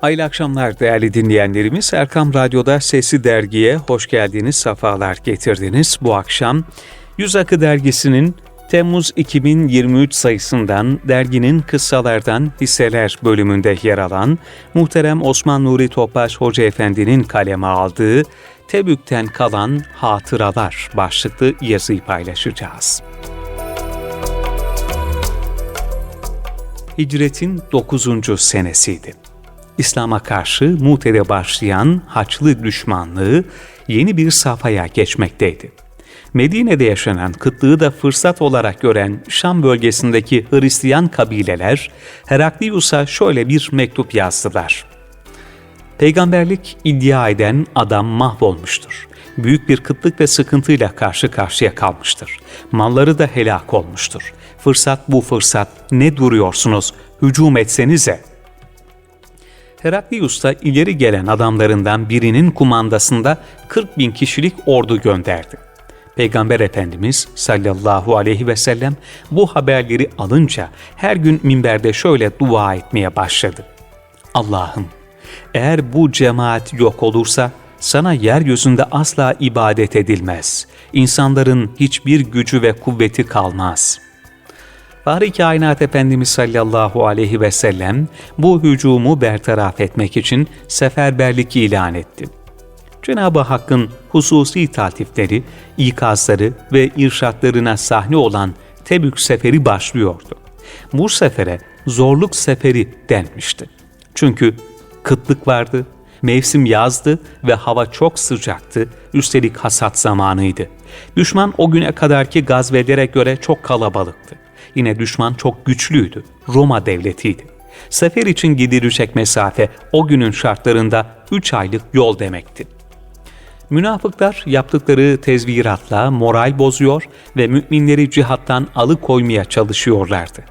Hayırlı akşamlar değerli dinleyenlerimiz. Erkam Radyo'da Sesi Dergi'ye hoş geldiniz, sefalar getirdiniz. Bu akşam Yüz Akı Dergisi'nin Temmuz 2023 sayısından derginin kıssalardan hisseler bölümünde yer alan muhterem Osman Nuri Topbaş Hoca Efendi'nin kaleme aldığı Tebük'ten kalan hatıralar başlıklı yazıyı paylaşacağız. Hicretin 9. senesiydi. İslam'a karşı Mute'de başlayan Haçlı düşmanlığı yeni bir safhaya geçmekteydi. Medine'de yaşanan kıtlığı da fırsat olarak gören Şam bölgesindeki Hristiyan kabileler Heraklius'a şöyle bir mektup yazdılar. Peygamberlik iddia eden adam mahvolmuştur. Büyük bir kıtlık ve sıkıntıyla karşı karşıya kalmıştır. Malları da helak olmuştur. Fırsat bu fırsat. Ne duruyorsunuz? Hücum etsenize.'' Heraklius da ileri gelen adamlarından birinin kumandasında 40 bin kişilik ordu gönderdi. Peygamber Efendimiz sallallahu aleyhi ve sellem bu haberleri alınca her gün minberde şöyle dua etmeye başladı. Allah'ım eğer bu cemaat yok olursa sana yeryüzünde asla ibadet edilmez. İnsanların hiçbir gücü ve kuvveti kalmaz.'' Fahri Kainat Efendimiz sallallahu aleyhi ve sellem bu hücumu bertaraf etmek için seferberlik ilan etti. Cenab-ı Hakk'ın hususi tatifleri, ikazları ve irşatlarına sahne olan Tebük seferi başlıyordu. Bu sefere zorluk seferi denmişti. Çünkü kıtlık vardı, mevsim yazdı ve hava çok sıcaktı, üstelik hasat zamanıydı. Düşman o güne kadarki gazvelere göre çok kalabalıktı. Yine düşman çok güçlüydü. Roma devletiydi. Sefer için gidilecek mesafe o günün şartlarında 3 aylık yol demekti. Münafıklar yaptıkları tezviratla moral bozuyor ve müminleri cihattan alıkoymaya çalışıyorlardı.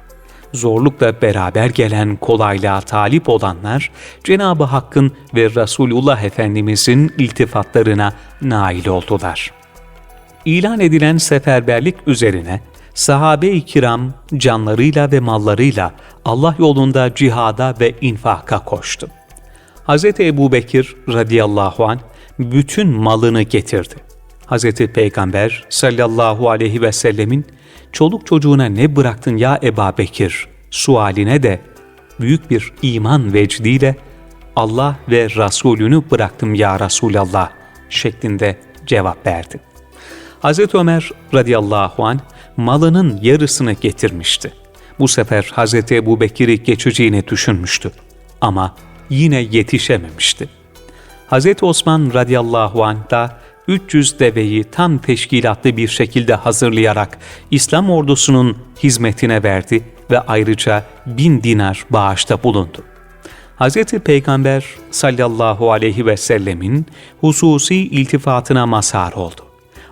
Zorlukla beraber gelen kolaylığa talip olanlar Cenab-ı Hakk'ın ve Resulullah Efendimizin iltifatlarına nail oldular. İlan edilen seferberlik üzerine sahabe-i kiram canlarıyla ve mallarıyla Allah yolunda cihada ve infaka koştu. Hz. Ebu Bekir radıyallahu an bütün malını getirdi. Hz. Peygamber sallallahu aleyhi ve sellemin çoluk çocuğuna ne bıraktın ya Eba Bekir sualine de büyük bir iman vecdiyle Allah ve Resulünü bıraktım ya Resulallah şeklinde cevap verdi. Hz. Ömer radıyallahu anh malının yarısını getirmişti. Bu sefer Hz. Ebu Bekir'i geçeceğini düşünmüştü. Ama yine yetişememişti. Hz. Osman radıyallahu anh da 300 deveyi tam teşkilatlı bir şekilde hazırlayarak İslam ordusunun hizmetine verdi ve ayrıca bin dinar bağışta bulundu. Hz. Peygamber sallallahu aleyhi ve sellemin hususi iltifatına mazhar oldu.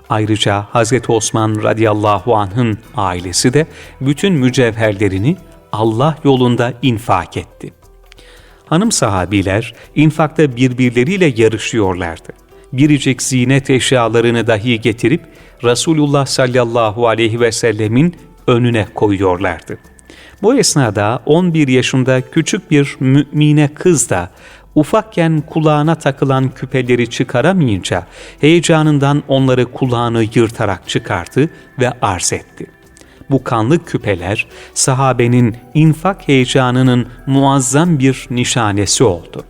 Ayrıca Hz. Osman radıyallahu anh'ın ailesi de bütün mücevherlerini Allah yolunda infak etti. Hanım sahabiler infakta birbirleriyle yarışıyorlardı. Biricik zinet eşyalarını dahi getirip Resulullah sallallahu aleyhi ve sellemin önüne koyuyorlardı. Bu esnada 11 yaşında küçük bir mümine kız da ufakken kulağına takılan küpeleri çıkaramayınca heyecanından onları kulağını yırtarak çıkarttı ve arz etti. Bu kanlı küpeler sahabenin infak heyecanının muazzam bir nişanesi oldu.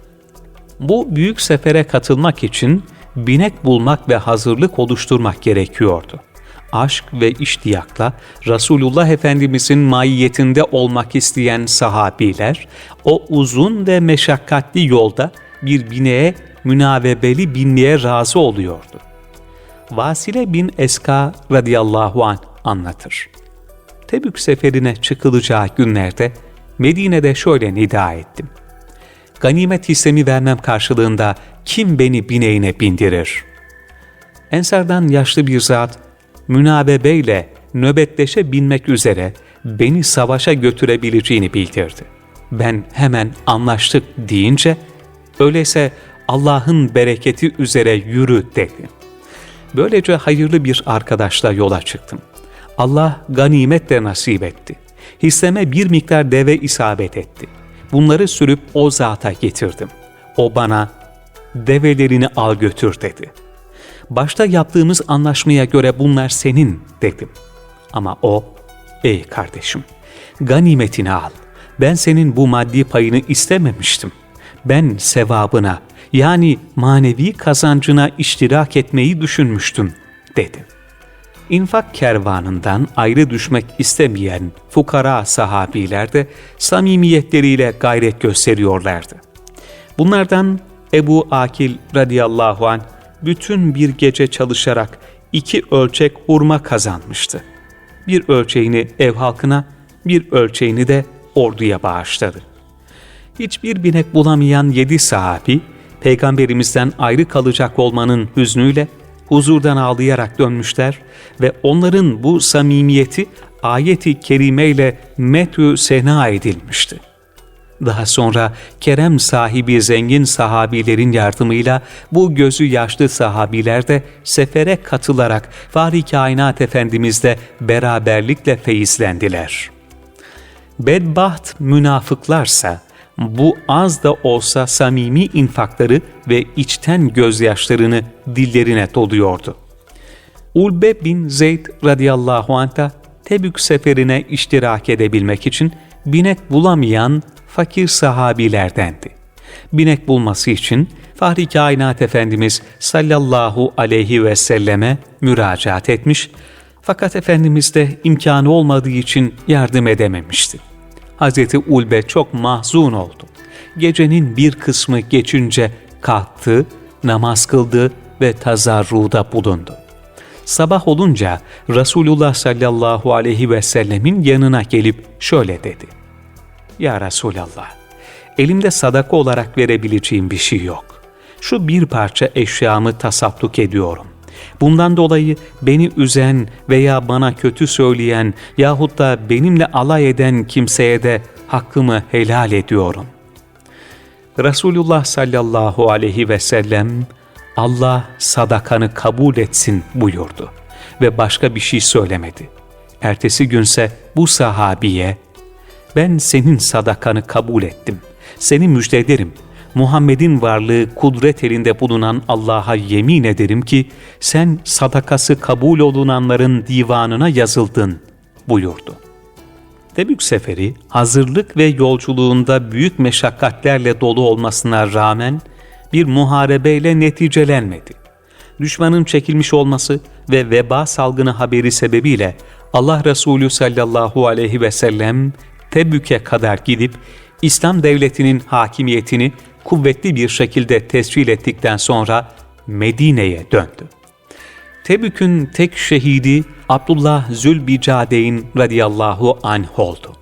Bu büyük sefere katılmak için binek bulmak ve hazırlık oluşturmak gerekiyordu aşk ve iştiyakla Resulullah Efendimizin maiyetinde olmak isteyen sahabiler o uzun ve meşakkatli yolda bir bineğe münavebeli binliğe razı oluyordu. Vasile bin Eska radıyallahu an anlatır. Tebük seferine çıkılacağı günlerde Medine'de şöyle nida ettim. Ganimet hissemi vermem karşılığında kim beni bineğine bindirir? Ensardan yaşlı bir zat münabebeyle nöbetleşe binmek üzere beni savaşa götürebileceğini bildirdi. Ben hemen anlaştık deyince, öyleyse Allah'ın bereketi üzere yürü dedi. Böylece hayırlı bir arkadaşla yola çıktım. Allah ganimetle nasip etti. Hisseme bir miktar deve isabet etti. bunları sürüp o zata getirdim. O bana develerini al götür dedi. Başta yaptığımız anlaşmaya göre bunlar senin dedim. Ama o, ey kardeşim, ganimetini al. Ben senin bu maddi payını istememiştim. Ben sevabına yani manevi kazancına iştirak etmeyi düşünmüştüm dedi. İnfak kervanından ayrı düşmek istemeyen fukara sahabiler de samimiyetleriyle gayret gösteriyorlardı. Bunlardan Ebu Akil radıyallahu an bütün bir gece çalışarak iki ölçek hurma kazanmıştı. Bir ölçeğini ev halkına, bir ölçeğini de orduya bağışladı. Hiçbir binek bulamayan yedi sahabi, peygamberimizden ayrı kalacak olmanın hüznüyle huzurdan ağlayarak dönmüşler ve onların bu samimiyeti ayeti kerimeyle metü sena edilmişti. Daha sonra kerem sahibi zengin sahabilerin yardımıyla bu gözü yaşlı sahabiler de sefere katılarak Fahri Kainat Efendimizle beraberlikle feyizlendiler. Bedbaht münafıklarsa bu az da olsa samimi infakları ve içten gözyaşlarını dillerine doluyordu. Ulbe bin Zeyd radıyallahu anh da Tebük seferine iştirak edebilmek için binek bulamayan fakir sahabilerdendi. Binek bulması için Fahri Kainat Efendimiz sallallahu aleyhi ve selleme müracaat etmiş fakat Efendimiz de imkanı olmadığı için yardım edememişti. Hazreti Ulbe çok mahzun oldu. Gecenin bir kısmı geçince kalktı, namaz kıldı ve tazarruda bulundu. Sabah olunca Resulullah sallallahu aleyhi ve sellemin yanına gelip şöyle dedi. Ya Resulallah, elimde sadaka olarak verebileceğim bir şey yok. Şu bir parça eşyamı tasadduk ediyorum. Bundan dolayı beni üzen veya bana kötü söyleyen yahut da benimle alay eden kimseye de hakkımı helal ediyorum. Resulullah sallallahu aleyhi ve sellem Allah sadakanı kabul etsin buyurdu ve başka bir şey söylemedi. Ertesi günse bu sahabiye ben senin sadakanı kabul ettim. Seni müjdederim. Muhammed'in varlığı kudret elinde bulunan Allah'a yemin ederim ki sen sadakası kabul olunanların divanına yazıldın buyurdu. Tebük seferi hazırlık ve yolculuğunda büyük meşakkatlerle dolu olmasına rağmen bir muharebeyle neticelenmedi. Düşmanın çekilmiş olması ve veba salgını haberi sebebiyle Allah Resulü sallallahu aleyhi ve sellem Tebük'e kadar gidip İslam devletinin hakimiyetini kuvvetli bir şekilde tescil ettikten sonra Medine'ye döndü. Tebük'ün tek şehidi Abdullah Zülbicadeyn radıyallahu anh oldu.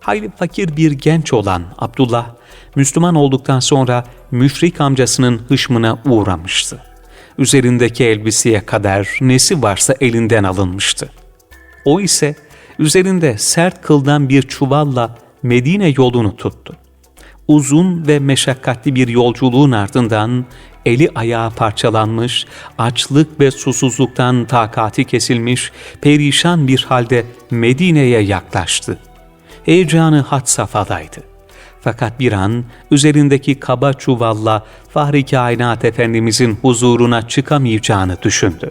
Hayli fakir bir genç olan Abdullah, Müslüman olduktan sonra müşrik amcasının hışmına uğramıştı. Üzerindeki elbiseye kadar nesi varsa elinden alınmıştı. O ise üzerinde sert kıldan bir çuvalla Medine yolunu tuttu. Uzun ve meşakkatli bir yolculuğun ardından eli ayağı parçalanmış, açlık ve susuzluktan takati kesilmiş, perişan bir halde Medine'ye yaklaştı. Heyecanı had safhadaydı. Fakat bir an üzerindeki kaba çuvalla Fahri Kainat Efendimizin huzuruna çıkamayacağını düşündü.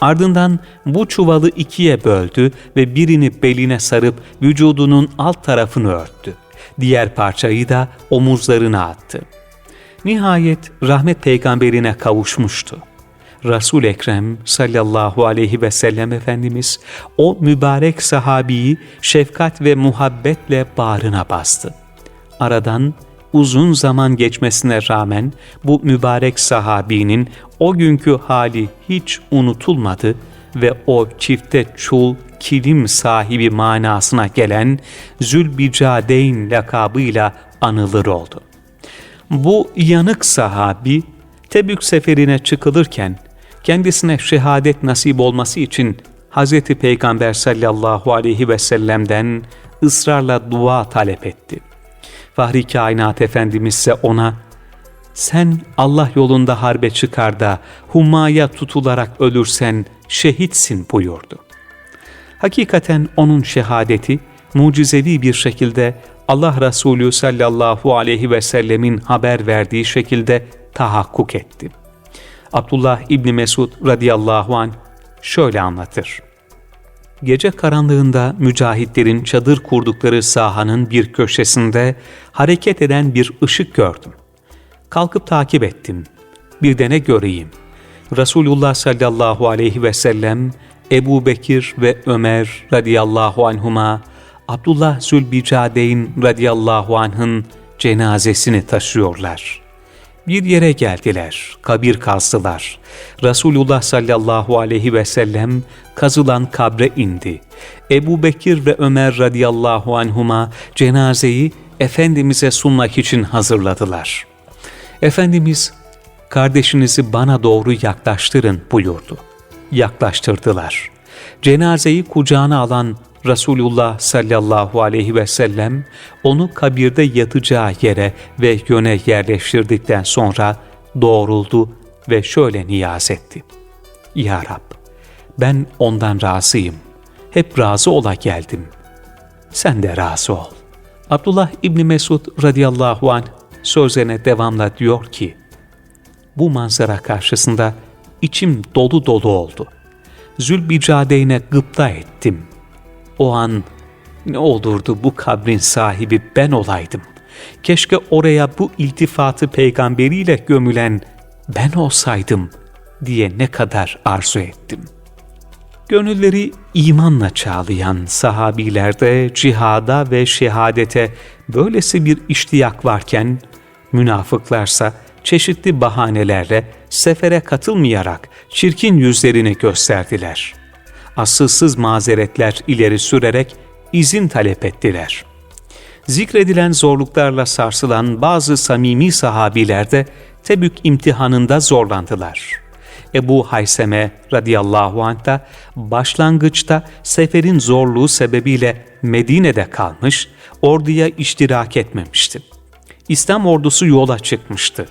Ardından bu çuvalı ikiye böldü ve birini beline sarıp vücudunun alt tarafını örttü. Diğer parçayı da omuzlarına attı. Nihayet rahmet peygamberine kavuşmuştu. Resul Ekrem sallallahu aleyhi ve sellem Efendimiz o mübarek sahabiyi şefkat ve muhabbetle bağrına bastı. Aradan uzun zaman geçmesine rağmen bu mübarek sahabinin o günkü hali hiç unutulmadı ve o çifte çul kilim sahibi manasına gelen Zülbicadeyn lakabıyla anılır oldu. Bu yanık sahabi Tebük seferine çıkılırken kendisine şehadet nasip olması için Hz. Peygamber sallallahu aleyhi ve sellem'den ısrarla dua talep etti. Fahri Kainat Efendimiz ise ona sen Allah yolunda harbe çıkar da humaya tutularak ölürsen şehitsin buyurdu. Hakikaten onun şehadeti mucizevi bir şekilde Allah Resulü sallallahu aleyhi ve sellemin haber verdiği şekilde tahakkuk etti. Abdullah İbni Mesud radıyallahu anh şöyle anlatır. Gece karanlığında mücahitlerin çadır kurdukları sahanın bir köşesinde hareket eden bir ışık gördüm. Kalkıp takip ettim. Bir de ne göreyim? Resulullah sallallahu aleyhi ve sellem, Ebu Bekir ve Ömer radıyallahu anhuma, Abdullah Zülbicadeyn radıyallahu anh'ın cenazesini taşıyorlar. Bir yere geldiler, kabir kazdılar. Resulullah sallallahu aleyhi ve sellem kazılan kabre indi. Ebu Bekir ve Ömer radıyallahu anhuma cenazeyi Efendimiz'e sunmak için hazırladılar. Efendimiz, kardeşinizi bana doğru yaklaştırın buyurdu. Yaklaştırdılar. Cenazeyi kucağına alan Resulullah sallallahu aleyhi ve sellem onu kabirde yatacağı yere ve yöne yerleştirdikten sonra doğruldu ve şöyle niyaz etti. Ya Rab, ben ondan razıyım. Hep razı ola geldim. Sen de razı ol. Abdullah İbni Mesud radıyallahu anh sözlerine devamla diyor ki, bu manzara karşısında içim dolu dolu oldu. Zülbicadeyne gıpta ettim. O an ne olurdu bu kabrin sahibi ben olaydım. Keşke oraya bu iltifatı peygamberiyle gömülen ben olsaydım diye ne kadar arzu ettim. Gönülleri imanla çağlayan sahabilerde cihada ve şehadete böylesi bir iştiyak varken, münafıklarsa çeşitli bahanelerle sefere katılmayarak çirkin yüzlerini gösterdiler. Asılsız mazeretler ileri sürerek izin talep ettiler. Zikredilen zorluklarla sarsılan bazı samimi sahabiler de Tebük imtihanında zorlandılar. Ebu Hayseme radıyallahu anh da başlangıçta seferin zorluğu sebebiyle Medine'de kalmış, orduya iştirak etmemişti. İslam ordusu yola çıkmıştı.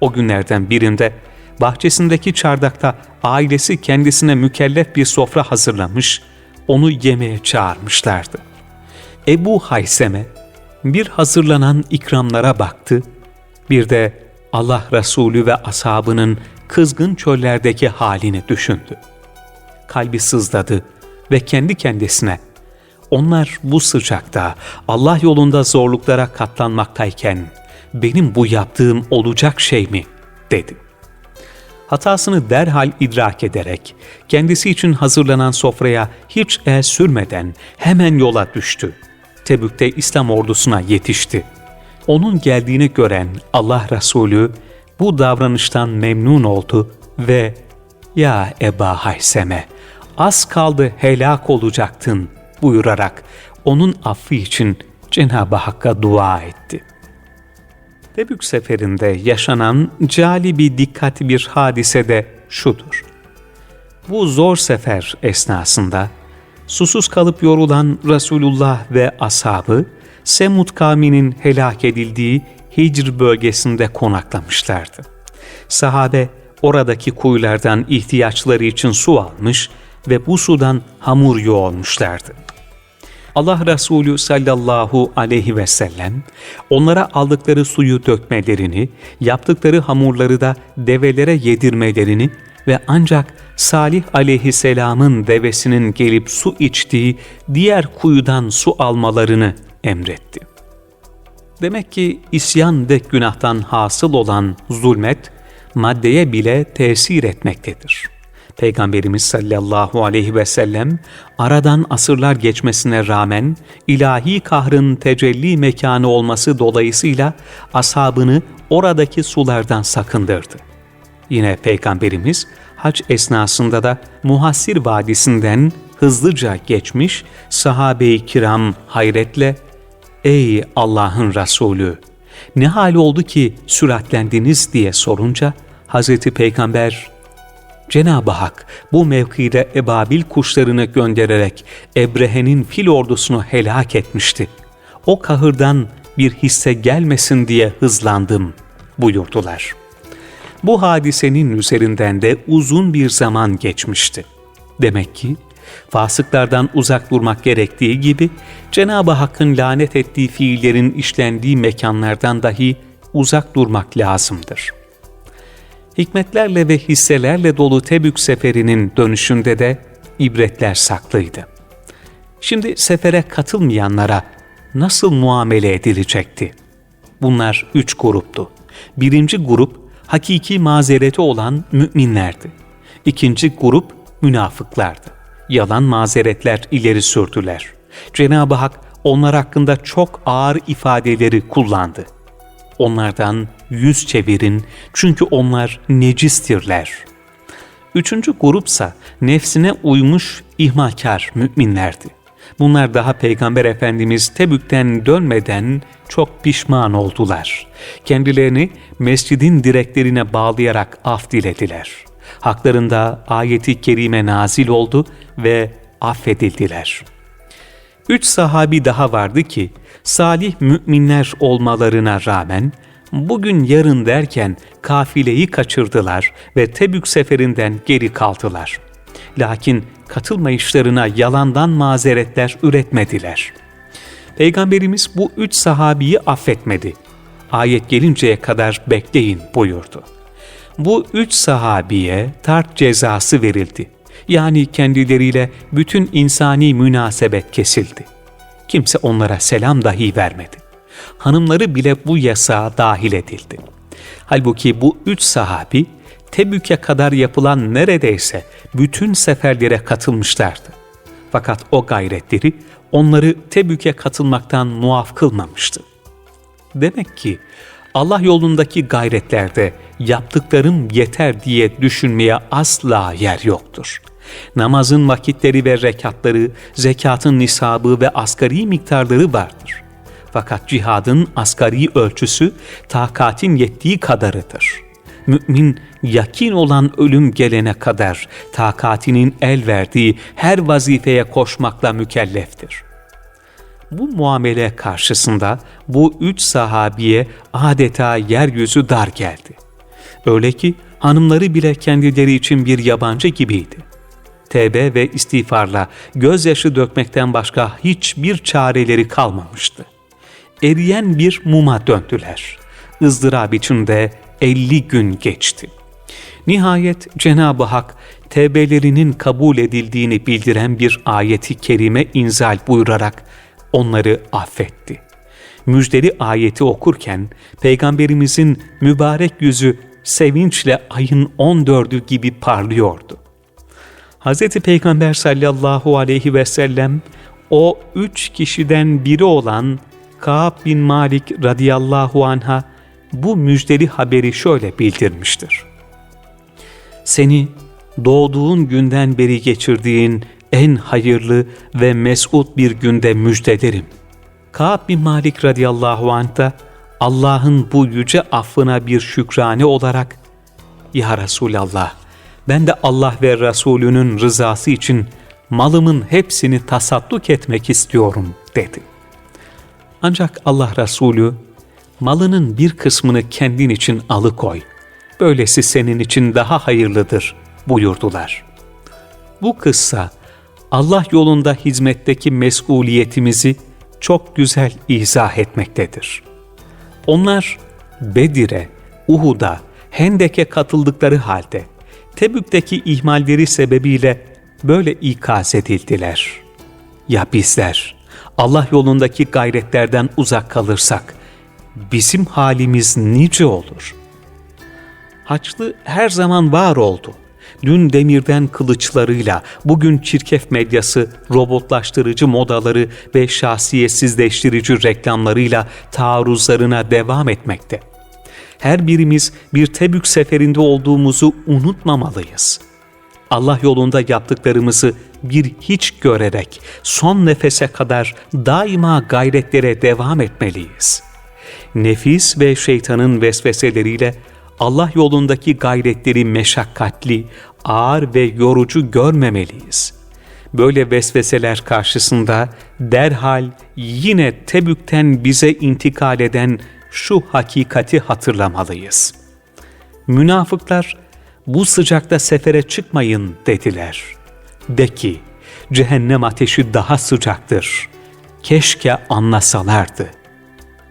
O günlerden birinde bahçesindeki çardakta ailesi kendisine mükellef bir sofra hazırlamış, onu yemeğe çağırmışlardı. Ebu Hayseme bir hazırlanan ikramlara baktı, bir de Allah Resulü ve ashabının kızgın çöllerdeki halini düşündü. Kalbi sızladı ve kendi kendisine onlar bu sıcakta Allah yolunda zorluklara katlanmaktayken benim bu yaptığım olacak şey mi? dedi. Hatasını derhal idrak ederek kendisi için hazırlanan sofraya hiç el sürmeden hemen yola düştü. Tebük'te İslam ordusuna yetişti. Onun geldiğini gören Allah Resulü bu davranıştan memnun oldu ve ''Ya Eba Hayseme, az kaldı helak olacaktın.'' Buyurarak onun affı için Cenab-ı Hakk'a dua etti. Tebük seferinde yaşanan cali bir dikkatli bir hadise de şudur. Bu zor sefer esnasında susuz kalıp yorulan Resulullah ve ashabı Semud kavminin helak edildiği Hicr bölgesinde konaklamışlardı. Sahabe oradaki kuyulardan ihtiyaçları için su almış ve bu sudan hamur yoğurmuşlardı. Allah Resulü sallallahu aleyhi ve sellem onlara aldıkları suyu dökmelerini, yaptıkları hamurları da develere yedirmelerini ve ancak Salih aleyhisselamın devesinin gelip su içtiği diğer kuyudan su almalarını emretti. Demek ki isyan ve günahtan hasıl olan zulmet, maddeye bile tesir etmektedir. Peygamberimiz sallallahu aleyhi ve sellem aradan asırlar geçmesine rağmen ilahi kahrın tecelli mekanı olması dolayısıyla ashabını oradaki sulardan sakındırdı. Yine Peygamberimiz hac esnasında da Muhassir Vadisi'nden hızlıca geçmiş sahabe-i kiram hayretle ''Ey Allah'ın Resulü, ne hal oldu ki süratlendiniz?'' diye sorunca Hazreti Peygamber Cenab-ı Hak bu mevkide ebabil kuşlarını göndererek Ebrehe'nin fil ordusunu helak etmişti. O kahırdan bir hisse gelmesin diye hızlandım buyurdular. Bu hadisenin üzerinden de uzun bir zaman geçmişti. Demek ki Fasıklardan uzak durmak gerektiği gibi Cenab-ı Hakk'ın lanet ettiği fiillerin işlendiği mekanlardan dahi uzak durmak lazımdır. Hikmetlerle ve hisselerle dolu Tebük seferinin dönüşünde de ibretler saklıydı. Şimdi sefere katılmayanlara nasıl muamele edilecekti? Bunlar üç gruptu. Birinci grup hakiki mazereti olan müminlerdi. İkinci grup münafıklardı. Yalan mazeretler ileri sürdüler. Cenab-ı Hak onlar hakkında çok ağır ifadeleri kullandı. Onlardan yüz çevirin çünkü onlar necistirler. Üçüncü grupsa nefsine uymuş ihmalkar müminlerdi. Bunlar daha Peygamber Efendimiz Tebük'ten dönmeden çok pişman oldular. Kendilerini mescidin direklerine bağlayarak af dilediler. Haklarında ayeti kerime nazil oldu ve affedildiler. Üç sahabi daha vardı ki salih müminler olmalarına rağmen bugün yarın derken kafileyi kaçırdılar ve Tebük seferinden geri kaldılar. Lakin katılmayışlarına yalandan mazeretler üretmediler. Peygamberimiz bu üç sahabiyi affetmedi. Ayet gelinceye kadar bekleyin buyurdu. Bu üç sahabiye tart cezası verildi. Yani kendileriyle bütün insani münasebet kesildi. Kimse onlara selam dahi vermedi. Hanımları bile bu yasağa dahil edildi. Halbuki bu üç sahabi Tebük'e kadar yapılan neredeyse bütün seferlere katılmışlardı. Fakat o gayretleri onları Tebük'e katılmaktan muaf kılmamıştı. Demek ki Allah yolundaki gayretlerde yaptıklarım yeter diye düşünmeye asla yer yoktur. Namazın vakitleri ve rekatları, zekatın nisabı ve asgari miktarları vardır. Fakat cihadın asgari ölçüsü takatin yettiği kadarıdır. Mümin yakin olan ölüm gelene kadar takatinin el verdiği her vazifeye koşmakla mükelleftir. Bu muamele karşısında bu üç sahabiye adeta yeryüzü dar geldi. Öyle ki hanımları bile kendileri için bir yabancı gibiydi. Tevbe ve istiğfarla gözyaşı dökmekten başka hiçbir çareleri kalmamıştı. Eriyen bir muma döndüler. ızdırap içinde 50 gün geçti. Nihayet Cenab-ı Hak tevbelerinin kabul edildiğini bildiren bir ayeti kerime inzal buyurarak onları affetti. Müjdeli ayeti okurken Peygamberimizin mübarek yüzü sevinçle ayın 14'ü gibi parlıyordu. Hz. Peygamber sallallahu aleyhi ve sellem o üç kişiden biri olan Kaab bin Malik radıyallahu anha bu müjdeli haberi şöyle bildirmiştir. Seni doğduğun günden beri geçirdiğin en hayırlı ve mesut bir günde müjdelerim. Kaab bin Malik radıyallahu anh da Allah'ın bu yüce affına bir şükrane olarak Ya Resulallah ben de Allah ve Resulünün rızası için malımın hepsini tasadduk etmek istiyorum dedi. Ancak Allah Resulü malının bir kısmını kendin için alıkoy. Böylesi senin için daha hayırlıdır buyurdular. Bu kıssa Allah yolunda hizmetteki mesuliyetimizi çok güzel izah etmektedir. Onlar Bedir'e, Uhud'a, Hendek'e katıldıkları halde Tebük'teki ihmalleri sebebiyle böyle ikaz edildiler. Ya bizler Allah yolundaki gayretlerden uzak kalırsak bizim halimiz nice olur? Haçlı her zaman var oldu. Dün demirden kılıçlarıyla, bugün çirkef medyası, robotlaştırıcı modaları ve şahsiyetsizleştirici reklamlarıyla taarruzlarına devam etmekte. Her birimiz bir Tebük seferinde olduğumuzu unutmamalıyız. Allah yolunda yaptıklarımızı bir hiç görerek son nefese kadar daima gayretlere devam etmeliyiz. Nefis ve şeytanın vesveseleriyle Allah yolundaki gayretleri meşakkatli, ağır ve yorucu görmemeliyiz. Böyle vesveseler karşısında derhal yine Tebük'ten bize intikal eden şu hakikati hatırlamalıyız. Münafıklar bu sıcakta sefere çıkmayın dediler. De ki, cehennem ateşi daha sıcaktır. Keşke anlasalardı.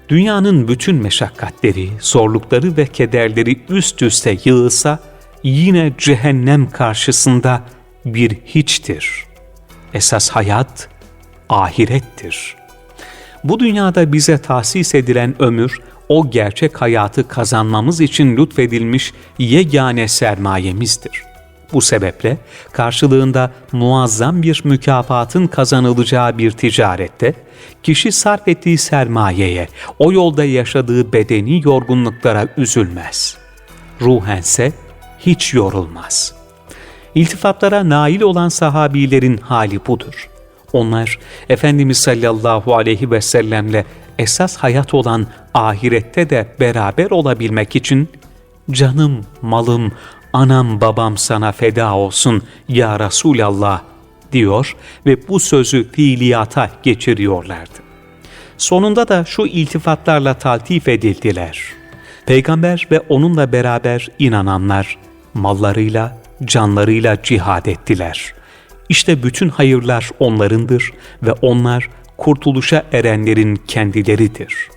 Dünyanın bütün meşakkatleri, zorlukları ve kederleri üst üste yığılsa, yine cehennem karşısında bir hiçtir. Esas hayat ahirettir. Bu dünyada bize tahsis edilen ömür, o gerçek hayatı kazanmamız için lütfedilmiş yegane sermayemizdir. Bu sebeple karşılığında muazzam bir mükafatın kazanılacağı bir ticarette, kişi sarf ettiği sermayeye, o yolda yaşadığı bedeni yorgunluklara üzülmez. Ruhense hiç yorulmaz. İltifatlara nail olan sahabilerin hali budur. Onlar Efendimiz sallallahu aleyhi ve sellemle esas hayat olan ahirette de beraber olabilmek için canım, malım, anam babam sana feda olsun ya Resulallah diyor ve bu sözü fiiliyata geçiriyorlardı. Sonunda da şu iltifatlarla taltif edildiler. Peygamber ve onunla beraber inananlar mallarıyla, canlarıyla cihad ettiler. İşte bütün hayırlar onlarındır ve onlar kurtuluşa erenlerin kendileridir.''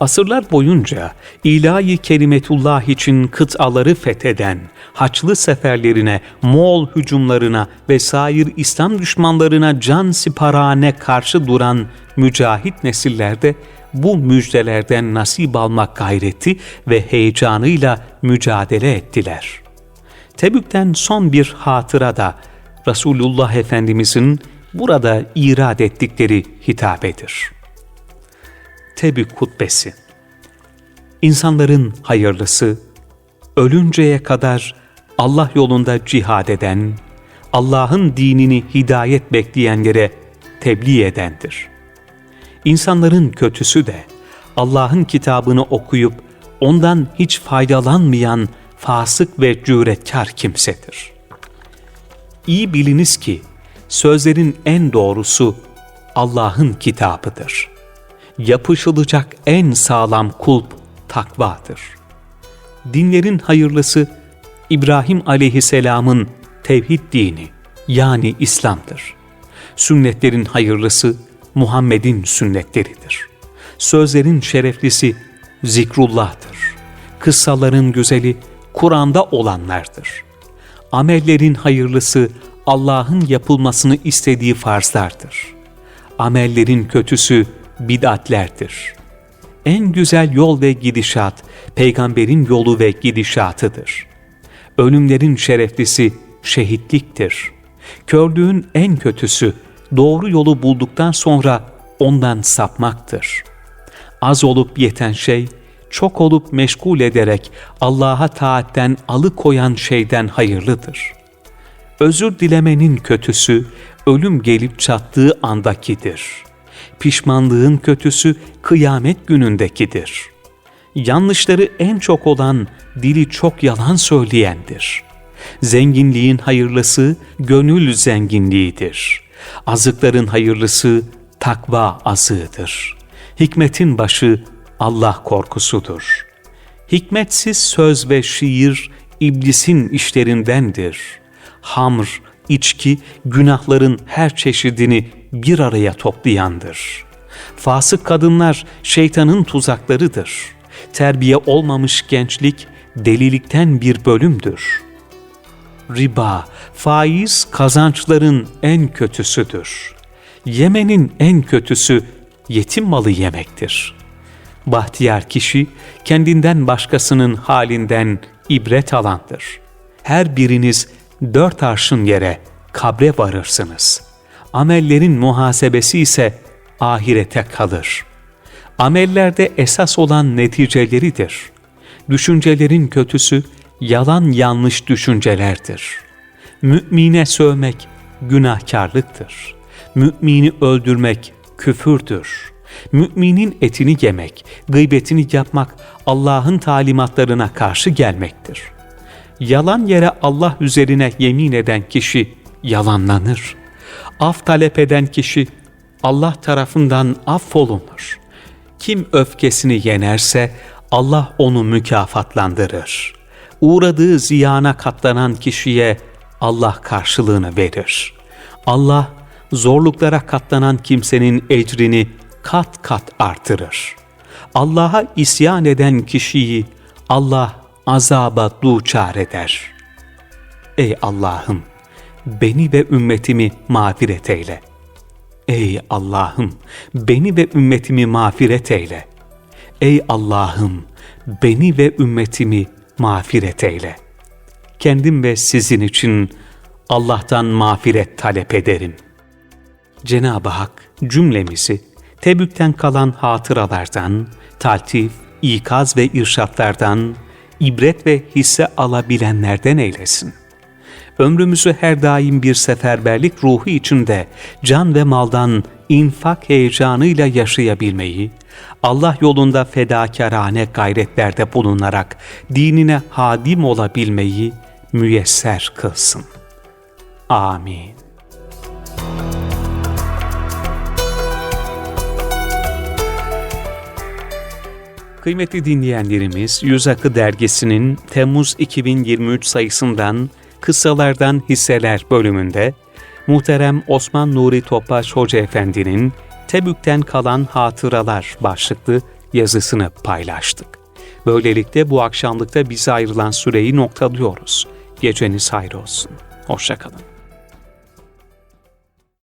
Asırlar boyunca ilahi kelimetullah için kıtaları fetheden, haçlı seferlerine, Moğol hücumlarına ve sair İslam düşmanlarına can siparane karşı duran mücahit nesillerde bu müjdelerden nasip almak gayreti ve heyecanıyla mücadele ettiler. Tebük'ten son bir hatıra da Resulullah Efendimizin burada irad ettikleri hitabedir.'' Tebük hutbesi. İnsanların hayırlısı, ölünceye kadar Allah yolunda cihad eden, Allah'ın dinini hidayet bekleyenlere tebliğ edendir. İnsanların kötüsü de Allah'ın kitabını okuyup ondan hiç faydalanmayan fasık ve cüretkar kimsedir. İyi biliniz ki sözlerin en doğrusu Allah'ın kitabıdır.'' yapışılacak en sağlam kulp takvadır. Dinlerin hayırlısı İbrahim aleyhisselamın tevhid dini yani İslam'dır. Sünnetlerin hayırlısı Muhammed'in sünnetleridir. Sözlerin şereflisi zikrullah'tır. Kıssaların güzeli Kur'an'da olanlardır. Amellerin hayırlısı Allah'ın yapılmasını istediği farzlardır. Amellerin kötüsü bid'atlerdir. En güzel yol ve gidişat, peygamberin yolu ve gidişatıdır. Ölümlerin şereflisi şehitliktir. Körlüğün en kötüsü, doğru yolu bulduktan sonra ondan sapmaktır. Az olup yeten şey, çok olup meşgul ederek Allah'a taatten alıkoyan şeyden hayırlıdır. Özür dilemenin kötüsü, ölüm gelip çattığı andakidir.'' pişmanlığın kötüsü kıyamet günündekidir. Yanlışları en çok olan dili çok yalan söyleyendir. Zenginliğin hayırlısı gönül zenginliğidir. Azıkların hayırlısı takva azığıdır. Hikmetin başı Allah korkusudur. Hikmetsiz söz ve şiir iblisin işlerindendir. Hamr, içki, günahların her çeşidini bir araya toplayandır. Fasık kadınlar şeytanın tuzaklarıdır. Terbiye olmamış gençlik delilikten bir bölümdür. Riba, faiz kazançların en kötüsüdür. Yemenin en kötüsü yetim malı yemektir. Bahtiyar kişi kendinden başkasının halinden ibret alandır. Her biriniz dört arşın yere kabre varırsınız. Amellerin muhasebesi ise ahirete kalır. Amellerde esas olan neticeleridir. Düşüncelerin kötüsü yalan yanlış düşüncelerdir. Mümine sövmek günahkarlıktır. Mümini öldürmek küfürdür. Müminin etini yemek, gıybetini yapmak Allah'ın talimatlarına karşı gelmektir. Yalan yere Allah üzerine yemin eden kişi yalanlanır. Af talep eden kişi Allah tarafından affolunur. Kim öfkesini yenerse Allah onu mükafatlandırır. Uğradığı ziyana katlanan kişiye Allah karşılığını verir. Allah zorluklara katlanan kimsenin ecrini kat kat artırır. Allah'a isyan eden kişiyi Allah azaba duçar eder. Ey Allah'ım! Beni ve ümmetimi mağfiret eyle. Ey Allah'ım! Beni ve ümmetimi mağfiret eyle. Ey Allah'ım! Beni ve ümmetimi mağfiret eyle. Kendim ve sizin için Allah'tan mağfiret talep ederim. Cenab-ı Hak cümlemizi Tebük'ten kalan hatıralardan, taltif, ikaz ve irşatlardan, ibret ve hisse alabilenlerden eylesin. Ömrümüzü her daim bir seferberlik ruhu içinde can ve maldan infak heyecanıyla yaşayabilmeyi, Allah yolunda fedakarane gayretlerde bulunarak dinine hadim olabilmeyi müyesser kılsın. Amin. Kıymetli dinleyenlerimiz, Yüz Akı Dergisi'nin Temmuz 2023 sayısından Kıssalardan Hisseler bölümünde muhterem Osman Nuri Topbaş Hoca Efendi'nin Tebük'ten kalan hatıralar başlıklı yazısını paylaştık. Böylelikle bu akşamlıkta bize ayrılan süreyi noktalıyoruz. Geceniz hayır olsun. Hoşçakalın.